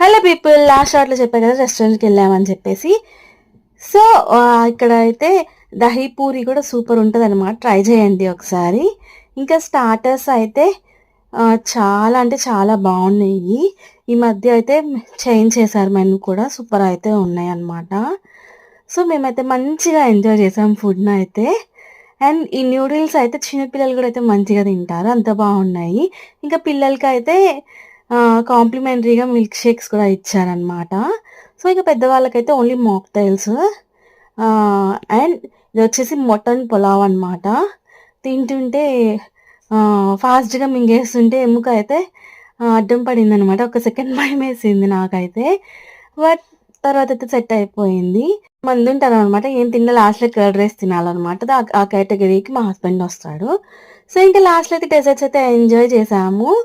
Hello people last షార్ట్లో చెప్పారు కదా రెస్టారెంట్కి వెళ్ళామని చెప్పేసి. సో ఇక్కడ అయితే దహీ పూరి కూడా సూపర్ ఉంటుంది అనమాట ట్రై చేయండి ఒకసారి. ఇంకా స్టార్టర్స్ అయితే చాలా అంటే చాలా బాగున్నాయి. ఈ మధ్య అయితే చేంజ్ చేశారు మెను కూడా. సూపర్ అయితే ఉన్నాయి అన్నమాట సో మేమైతే మంచిగా ఎంజాయ్ చేసాం ఫుడ్ని అయితే. అండ్ ఈ న్యూడిల్స్ అయితే చిన్నపిల్లలు కూడా అయితే మంచిగా తింటారు. అంత బాగున్నాయి. ఇంకా పిల్లలకి అయితే కాంప్లిమెంటరీగా మిల్క్ షేక్స్ కూడా ఇచ్చారనమాట సో ఇక పెద్దవాళ్ళకైతే ఓన్లీ మాక్టైల్స్ అండ్ ఇది వచ్చేసి మటన్ పులావ్ అనమాట తింటుంటే ఫాస్ట్గా మింగేస్తుంటే ఎముక అయితే అడ్డం పడింది అనమాట ఒక సెకండ్ భయం వేసింది నాకైతే. బట్ తర్వాత అయితే సెట్ అయిపోయింది. మంది ఉంటారు అనమాట ఏం తిన్నా లాస్ట్లో కర్డ్ రైస్ తినాలన్నమాట. ఆ- ఆ కేటగిరీకి మా హస్బెండ్ వస్తాడు. సో ఇంకా లాస్ట్లో అయితే డెజర్ట్స్ అయితే ఎంజాయ్ చేసాము.